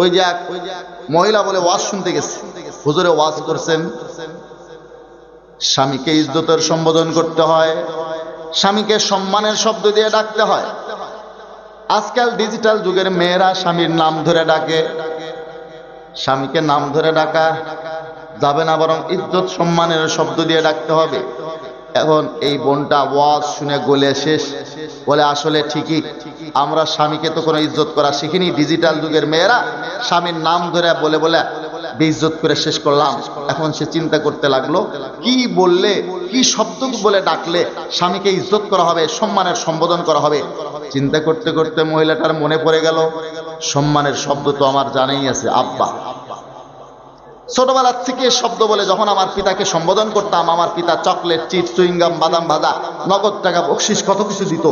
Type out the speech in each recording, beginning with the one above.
ওই যে এক মহিলা বলে ওয়াজ শুনতে গেছে। হুজুরে ওয়াজ করছেন, স্বামীকে ইজ্জতের সম্বোধন করতে হয়, স্বামীকে সম্মানের শব্দ দিয়ে ডাকতে হয়। আজকাল ডিজিটাল যুগের মেয়েরা স্বামীর নাম ধরে ডাকে। স্বামীকে নাম ধরে ডাকা যাবে না, বরং ইজ্জত সম্মানের শব্দ দিয়ে ডাকতে হবে। এখন এই বোনটা ওয়াজ শুনে গলে শেষ। বলে, আসলে ঠিকই, আমরা স্বামীকে তো কোনো ইজ্জত করা শিখিনি ডিজিটাল যুগের মেয়েরা স্বামীর নাম ধরে বলে বলে বেইজ্জত করে শেষ করলাম। এখন সে চিন্তা করতে লাগল, কি বললে, কি শব্দ বলে ডাকলে স্বামীকে ইজ্জত করা হবে, সম্মানের সম্বোধন করা হবে? চিন্তা করতে করতে মহিলাটার মনে পড়ে গেল, সম্মানের শব্দ তো আমার জানাই আছে, আব্বা। ছোটবেলার থেকে শব্দ বলে যখন আমার পিতাকে সম্বোধন করতাম, আমার পিতা চকলেট, চিপস, চুইংগাম, বাদাম ভাজা, নগদ টাকা, বকশিস, কত কিছু দিত।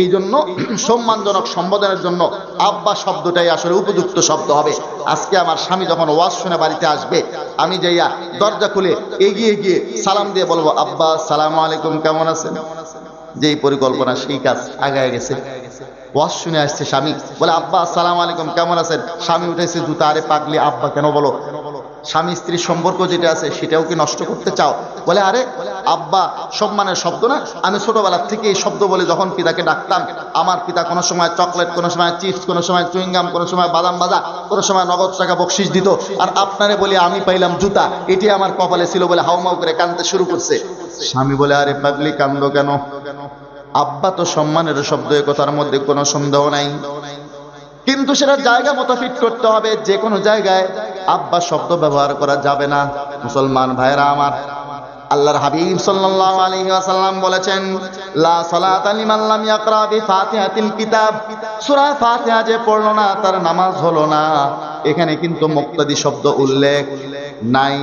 এই জন্য সম্মানজনক সম্বোধনের জন্য আব্বা শব্দটাই আসলে উপযুক্ত শব্দ হবে। আজকে আমার স্বামী যখন ওয়াজ শুনে বাড়িতে আসবে, আমি যাইয়া দরজা খুলে এগিয়ে গিয়ে সালাম দিয়ে বলব, আব্বা, সালাম আলাইকুম, কেমন আছেন? যেই পরিকল্পনা সেই কাজ আগায় গেছে। ওয়াজ শুনে আসছে স্বামী, বলে, আব্বা আসসালাম আলাইকুম, কেমন আছেন? স্বামী উঠেছে জুতা, আরে পাগলি, আব্বা, কেন বলো? স্বামী স্ত্রীর সম্পর্ক যেটা আছে সেটাও কি নষ্ট করতে চাও? বলে, আরে, আব্বা সম্মানের শব্দ না? আমি ছোটবেলার থেকে এই শব্দ বলে যখন পিতাকে ডাকতাম, আমার পিতা কোনো সময় চকলেট, কোনো সময় চিপস, কোনো সময় চুইংগাম কোনো সময় বাদাম বাজা কোনো সময় নগদ টাকা বকশিস দিত। আর আপনারে বলে, আমি পাইলাম জুতা। এটি আমার কপালে ছিল বলে হাউমাউ করে কানতে শুরু করছে। স্বামী বলে, আরে পাগলি, কান্দ কেন? আব্বা তো সম্মানের শব্দ কথার মধ্যে কোনো সন্দেহ নাই। কিন্তু সেটা জায়গা মতো ফিট করতে হবে যে কোনো জায়গায় আব্বা শব্দ ব্যবহার করা যাবে না। মুসলমান ভাইরা আমার, আল্লাহর হাবিব সাল্লাল্লাহু আলাইহি ওয়াসাল্লাম বলেছেন, লা সালাতা লিমান লাম ইয়াকরা বিফাতিহাতিল কিতাব। সূরা ফাতিহা যে পড়ল না, তার নামাজ হলো না। এখানে কিন্তু মুক্তাদি শব্দ উল্লেখ নাই,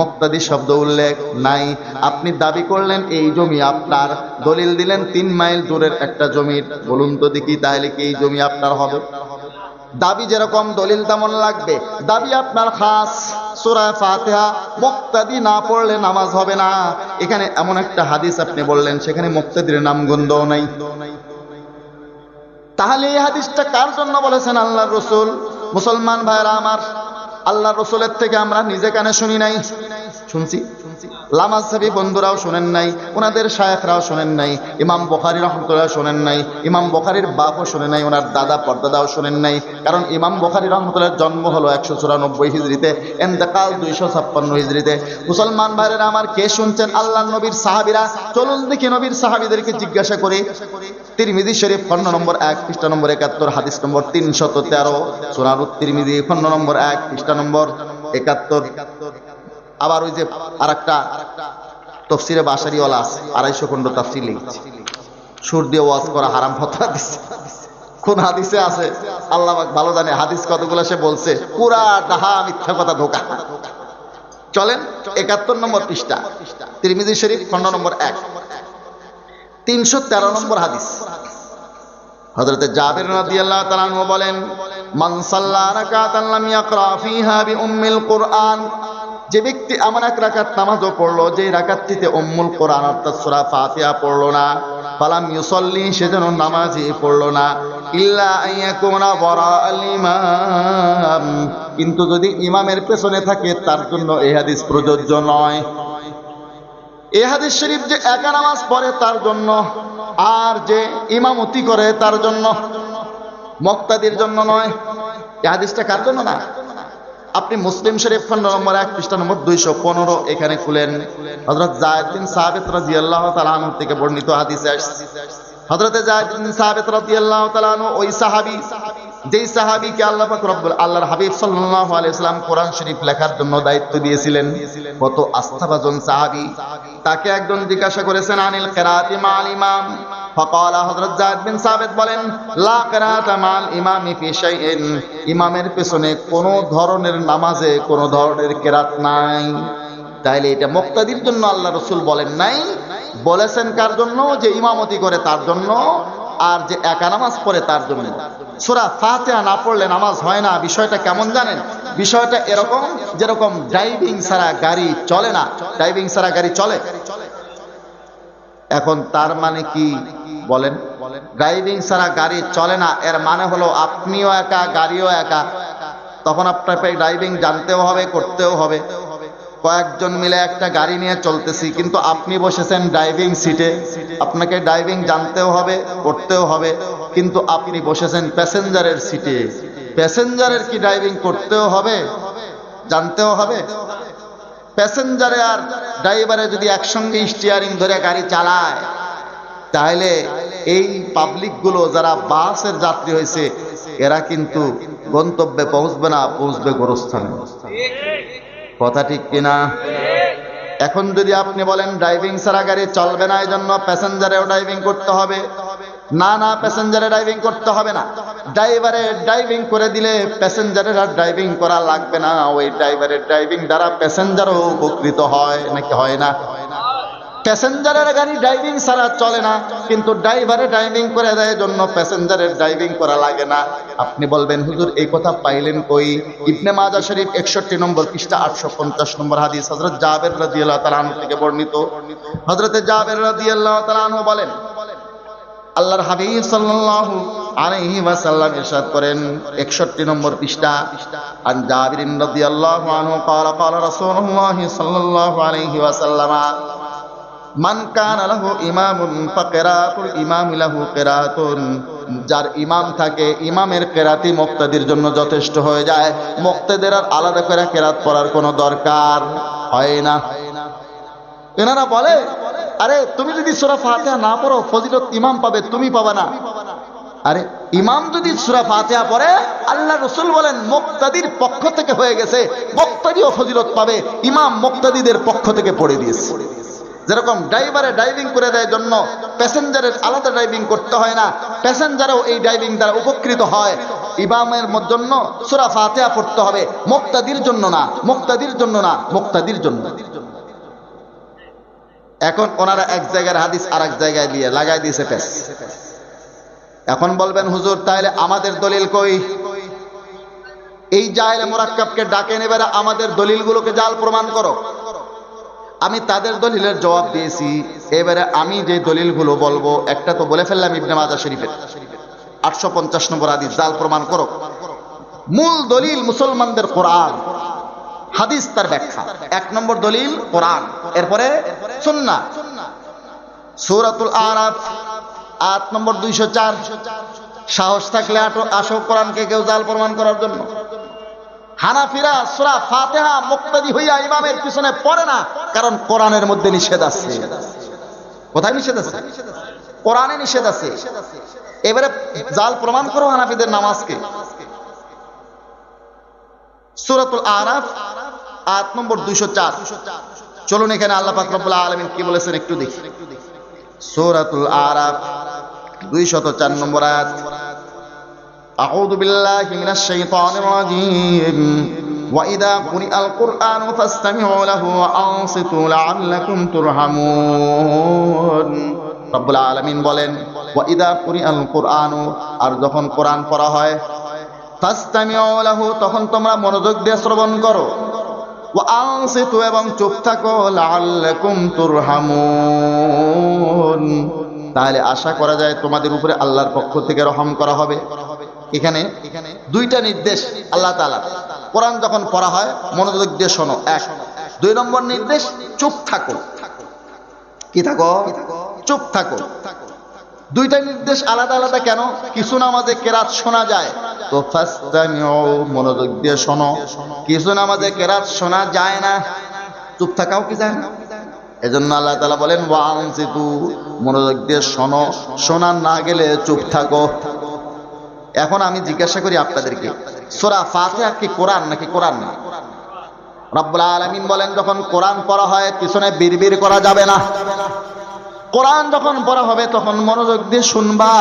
মুক্তাদি শব্দ উল্লেখ নাই। আপনি দাবি করলেন এই জমি আপনার, দলিল দিলেন তিন মাইল দূরের একটা জমির বলুন তো দেখি তাহলে কি এই জমি আপনার হবে? দাবি যেরকম, দলিল তেমন লাগবে। দাবি আপনার খাস সুরায় ফাতেহা, মুক্তাদি না পড়লে নামাজ হবে না। এখানে এমন একটা হাদিস আপনি বললেন, সেখানে মুক্তাদির নাম গন্ধও নাই। তাহলে এই হাদিসটা কার জন্য বলেছেন আল্লাহ রসুল? মুসলমান ভাইরা আমার আল্লাহ রসুলের থেকে আমরা নিজে কানে শুনি নাই। শুনছি? লামাজ সাবি বন্ধুরাও শোনেন নাই, ওনাদের শায়েখরাও শোনেন নাই, ইমাম বখারি রহমতুল্লাহ শোনেন নাই, ইমাম বখারির বাপও শোনেন নাই, ওনার দাদা পর্দাদাও শোনেন নাই, কারণ ইমাম বখারি রহমতুল্লাহর জন্ম হলো একশো চুরানব্বই হিজড়িতে, এন্তেকাল দুইশো ছাপ্পান্ন হিজড়িতে। মুসলমান ভাইয়েরা, আমার কে শুনছেন? আল্লাহ নবীর সাহাবিরা, চলুন দেখি নবীর সাহাবিদেরকে জিজ্ঞাসা করে। তিরমিজি শরীফ খন্ন নম্বর এক পৃষ্ঠা নম্বর একাত্তর, হাদিস নম্বর তিনশত তেরো সোনারুদ তিরমিজি খন্ন নম্বর এক পৃষ্ঠা নম্বর, একাত্তর। আবার ওই যে আর একটা তফসিরে বাসারিওয়ালা আছে, আড়াইশো খণ্ড তাফসির লিখছে। সুর দিয়ে ওয়াজ করা হারাম ফতোয়া দিচ্ছে কোন হাদিসে আছে? আল্লাহ ভালো জানে, হাদিস কতগুলো সে বলছে, পুরা ডাহা মিথ্যা কথা ধোকা। চলেন, একাত্তর নম্বর পৃষ্ঠা, তিরমিজি শরীফ, খণ্ড নম্বর এক। তিনশো তেরো নম্বর হাদিস। হযরতে জাবির রাদিয়াল্লাহু তাআলা আনহু বলেন মান সাল্লা রাকাতান লাম ইয়াকরা ফিহা বিউম্মিল কুরআন। যে ব্যক্তি এমন এক রাকাত নামাজও পড়ল, যে রাকাতটিতে উম্মুল কোরআন অর্থাৎ সূরা ফাতিহা পড়ল না, ফালাম ইউসাল্লি সেজন্য নামাজই পড়ল না। ইল্লা আইয়াকুনা বরা ইমাম। কিন্তু যদি ইমামের পেছনে থাকে, তার জন্য এই হাদিস প্রযোজ্য নয়। এই হাদিস শরীফ যে একা নামাজ পড়ে, তার জন্য, আর যে ইমামতি করে, তার জন্য মক্তাদির জন্য নয়। হাদিসটা কার জন্য না? আপনি মুসলিম শরীফ খন্ড নম্বর এক, পৃষ্ঠা নম্বর দুইশো পনেরো এখানে খুলেন। হজরত জায়দিন সাহেব রাজি আল্লাহ তালান থেকে বর্ণিত হাদিসে হজরত জায়দিন সাহেব রাজি আল্লাহ তালান ওই সাহাবি যেই সাহাবিকে আল্লাহ পাক রব্বুল আল্লাহর হাবিব সাল্লাল্লাহু আলাইহি সাল্লাম কোরআন শরীফ লেখার জন্য দায়িত্ব দিয়েছিলেন। কত আস্থাভাজন সাহাবী। তাকে একজন জিজ্ঞাসা করেছেন, আনিল কিরাতি মাল ইমাম? ফাকালা হযরত যায়েদ বিন সাবিত বলেন, লা কিরাতা মাল ইমামি ফি শাইইন। ইমামের পেছনে কোনো ধরনের নামাজে কোনো ধরনের কিরাত নাই। তাইলে এটা মুক্তাদির জন্য আল্লাহ রসুল বলেন নাই। বলেছেন কার জন্য? যে ইমামতি করে তার জন্য, আর যে একা নামাজ পড়ে তার জন্য। সুরা ফাতিহা না পড়লে নামাজ হয় না। বিষয়টা কেমন জানেন? বিষয়টা এরকম, যেরকম ড্রাইভিং ছাড়া গাড়ি চলে না। ড্রাইভিং ছাড়া গাড়ি চলে। এখন তার মানে কি বলেন? ড্রাইভিং ছাড়া গাড়ি চলে না, এর মানে হলো আপনিও একা, গাড়িও একা। তখন আপনাকে ড্রাইভিং জানতেও হবে, করতেও হবে। কয়েকজন মিলে একটা গাড়ি নিয়ে চলতেছি, কিন্তু আপনি বসেছেন ড্রাইভিং সিটে আপনাকে ড্রাইভিং জানতেও হবে, করতেও হবে। কিন্তু আপনি বসেছেন প্যাসেঞ্জারের সিটে। প্যাসেঞ্জারের কি ড্রাইভিং করতেও হবে? জানতেও হবে? প্যাসেঞ্জারে আর ড্রাইভারে যদি একসঙ্গে স্টিয়ারিং ধরে গাড়ি চালায়, তাহলে এই পাবলিকগুলো যারা বাসের যাত্রী হয়েছে, এরা কিন্তু গন্তব্যে পৌঁছবে না, পৌঁছবে গোরস্থানে। কথা ঠিক কিনা এখন যদি আপনি বলেন ড্রাইভিং ছাড়া গাড়ি চলবে না এই জন্য প্যাসেঞ্জারেও ড্রাইভিং করতে হবে। না না প্যাসেঞ্জারে ড্রাইভিং করতে হবে না। ড্রাইভারে ড্রাইভিং করে দিলে প্যাসেঞ্জারের আর ড্রাইভিং করা লাগবে না। ওই ড্রাইভারের ড্রাইভিং দ্বারা প্যাসেঞ্জারও উপকৃত হয়, নাকি হয় না? প্যাসেঞ্জারের গাড়ি ড্রাইভিং ছাড়া চলে না, কিন্তু ড্রাইভারে ড্রাইভিং করে দেয় জন্য প্যাসেঞ্জারের ড্রাইভিং করা লাগে না। আপনি বলবেন, হুজুর, এই কথা পাইলেন কই? ইবনে মাজা শরীফ একষট্টি নম্বর পৃষ্ঠা, আটশো পঞ্চাশ নম্বর হাদিস হজরত জাবের রাদিয়াল্লাহু তাআলা আনহু থেকে বর্ণিত। হজরতে জাবের রাদিয়াল্লাহু তাআলা আনহু বলেন আল্লাহর হাবিব সাল্লাল্লাহু আলাইহি ওয়াসাল্লাম ইরশাদ করেন 61 নম্বর পৃষ্ঠা আন জাবির রাদিয়াল্লাহু আনহু قال قال رسول الله صلى الله عليه وسلم মান কানা লাহু ইমামুন ফাকিরাতুল ইমাম লাহু কিরাতুন যার ইমাম থাকে ইমামের কেরাতি মুক্তাদির জন্য যথেষ্ট হয়ে যায় মুক্তাদের আর আলাদা করে কেরাত পড়ার কোনো দরকার হয় না এনারা বলে আরে, তুমি যদি সূরা ফাতিহা না পড়ো, ফজিলত ইমাম পাবে, তুমি পাবে না। আরে, ইমাম যদি সূরা ফাতিহা পড়ে, আল্লাহ রসুল বলেন, মুক্তাদির পক্ষ থেকে হয়ে গেছে, মুক্তাদিও ফজিলত পাবে, ইমাম মুক্তাদিদের পক্ষ থেকে পড়ে দিয়েছে। যেরকম ড্রাইভারে ড্রাইভিং করে দেয় জন্য, প্যাসেঞ্জারের আলাদা ড্রাইভিং করতে হয় না, প্যাসেঞ্জারও এই ড্রাইভিং দ্বারা উপকৃত হয়। ইমামের জন্য সুরা ফাতেহা পড়তে হবে, মুক্তাদির জন্য না, মুক্তাদির জন্য না, মুক্তাদির জন্য। এখন ওনারা এক জায়গার হাদিস আর এক জায়গায় দিয়ে লাগাই দিয়েছে প্যাস এখন বলবেন, হুজুর তাহলে আমাদের দলিল কই? এই জাহেলে মোরাক্কাবকে ডাকে নেবে আমাদের দলিলগুলোকে জাল প্রমাণ করো। আমি তাদের দলিলের জবাব দিয়েছি। এবারে আমি যে দলিলগুলো বলব, একটা তো বলে ফেললাম ইবনে মাজা শরীফের। আটশো পঞ্চাশ নম্বর আদি জাল প্রমাণ করো। মূল দলিল মুসলমানদের কোরআন। হাদিস তার ব্যাখ্যা। এক নম্বর দলিল কোরআন, এরপরে সুন্না সৌরাতুল আরাফ আট নম্বর দুইশো চার। সাহস থাকলে আসো কোরআনকে কেউ জাল প্রমাণ করার জন্য। হানাফিরা সুরা ফাতেহা মুক্তাদি হইয়া ইমামের পিছনে পড়ে না, কারণ কোরআনের মধ্যে নিষেধ আছে। কোথায় নিষেধ আছে? কোরআনে নিষেধ আছে। এবারে জাল প্রমাণ করো হানাফিদের নামাজকে। সুরাতুল আরাফ আট নম্বর দুইশো চার চলুন এখানে আল্লাহ পাক রব্বুল আলামিন কি বলেছেন একটু দেখি সূরাতুল আরাফ 204 নম্বর আয়াত أعوذ بالله من الشيطان الرجيم وإذا قرئ القرآن فاستمعوا له وأنصتوا لعلكم ترحمون رب العالمين বলেন وإذا قرئ القرآن আর যখন কোরআন পড়া হয় ফাস্তামিউ লাহু তখন তোমরা মনোযোগ দিয়ে শ্রবণ করো ওয়ানসিতু এবং চুপ থাকো, লাআল্লাকুম তুরহামুন। তাহলে আশা করা যায় তোমাদের উপরে আল্লাহর পক্ষ থেকে রহম করা হবে। এখানে দুইটা নির্দেশ আল্লাহ তালা কোরআন যখন পড়া হয়, মনোযোগ দিয়ে শোনো। এক, দুই নম্বর নির্দেশ, চুপ থাকো। কি থাকো? চুপ থাকো। দুইটা নির্দেশ আলাদা আলাদা কেন? কিছু নামাজে কেরাত শোনা যায়। তো মনোযোগ দিয়ে শোনো। কিছু নামাজে কেরাত শোনা যায় না। চুপ থাকাও কি যায় না? এজন্য আল্লাহ তালা বলেন ওয়ান সিতু মনোযোগ দিয়ে শোনো। শোনা না গেলে চুপ থাকো। এখন আমি জিজ্ঞাসা করি আপনাদেরকে, সোরা ফাতেহা কি কোরআন নাকি কোরআন না রব্বুল আলমিন বলেন, যখন কোরআন পড়া হয়, পিছনে বিড়বিড় করা যাবে না। কোরআন যখন পড়া হবে, তখন মনোযোগ দিয়ে শুনবা,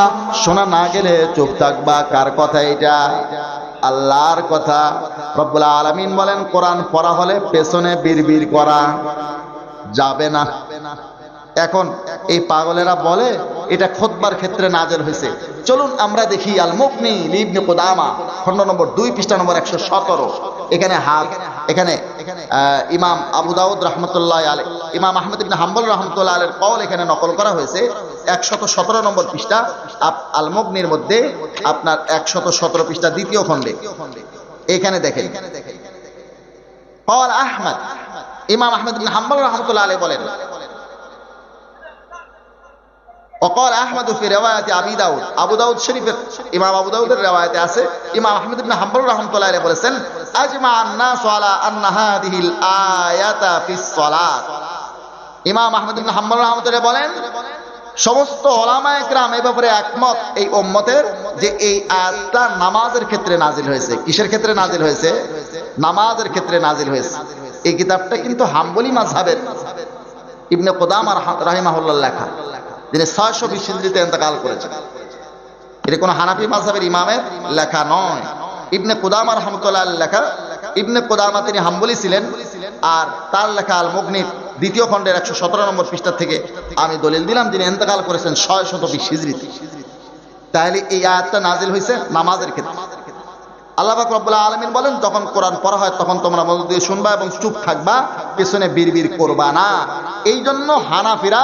শোনা না গেলে চুপ থাকবা। কার কথা এটা আল্লাহর কথা। রব্বুল আলমিন বলেন, কোরআন পড়া হলে পেছনে বিড়বিড় করা যাবে না। এখন এই পাগলেরা বলে, এটা খোদবার ক্ষেত্রে নাজেল হয়েছে। চলুন আমরা দেখি আল মুকনি লিবনে কোদামা খন্ড নম্বর দুই, পৃষ্ঠা নম্বর একশো সতেরো। এখানে হাত এখানে ইমাম আবু দাউদ রহমতুল্লাহ আলে ইমাম আহমদ ইবিন হাম্বল রহমতুল্লাহ আলের কল এখানে নকল করা হয়েছে একশত সতেরো নম্বর পৃষ্ঠা আল মুকনির মধ্যে আপনার একশত সতেরো পৃষ্ঠা দ্বিতীয় খণ্ডে এখানে দেখেন قال আহমদ ইমাম আহমদ বিন হাম্বল রহমতুল্লাহ আলাইহি বলেন وقال احمد في روايه ابي داود ابو داود শরীফের ইমাম আবু দাউদের রওয়ায়াতে আছে ইমাম আহমদ ইবনে হাম্বল রাহমাতুল্লাহ আলাইহি বলেছেন আজমা আন-নাস আলা আন্না হাদিহিল আয়াতা ফিস সালাত ইমাম আহমদ হাম্বল রাহমাতুল্লাহ বলেন, সমস্ত ওলামা একরাম এই ব্যাপারে একমত এই উম্মতের যে এই আয়াতটা নামাজের ক্ষেত্রে নাজিল হয়েছে। কিসের ক্ষেত্রে নাজিল হয়েছে? নামাজের ক্ষেত্রে নাজিল হয়েছে। এই কিতাবটা কিন্তু হাম্বলি মাযহাবের। ইবনে কোদামা রাহিমাহুল্লাহ লেখা। যিনি ছয়শো বিশ হিজড়িতে এতেকাল করেছেন। এটা কোনো হানাফি মাযহাবের ইমামের লেখা নয়। ইবনে কুদামা রহমতুল্লাহ লেখা। ইবনে কুদামা তিনি হাম্বলি ছিলেন। আর তার লেখা আল মুগনির দ্বিতীয় খণ্ডের একশো সতেরো নম্বর পৃষ্ঠা থেকে আমি দলিল দিলাম তিনি এতেকাল করেছেন ছয় শত বিশ হিজড়িতে তাহলে এই আয়াতটা নাজিল হয়েছে নামাজের ক্ষেত্রে। আল্লাহ পাক রব্বুল আলামিন বলেন, যখন কোরআন পড়া হয় তখন তোমরা মনোযোগ দিয়ে শুনবা এবং চুপ থাকবা, পেছনে বিড়বিড় করবা না। এই জন্য হানাফিরা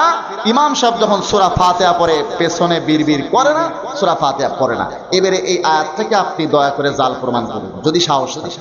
ইমাম সাহেব যখন সূরা ফাতিহা পড়ে, পেছনে বিড়বিড় করে না, সূরা ফাতিহা পড়ে না। এবারে এই আয়াত থেকে আপনি দয়া করে জাল প্রমাণ করুন, যদি সাহস থাকে।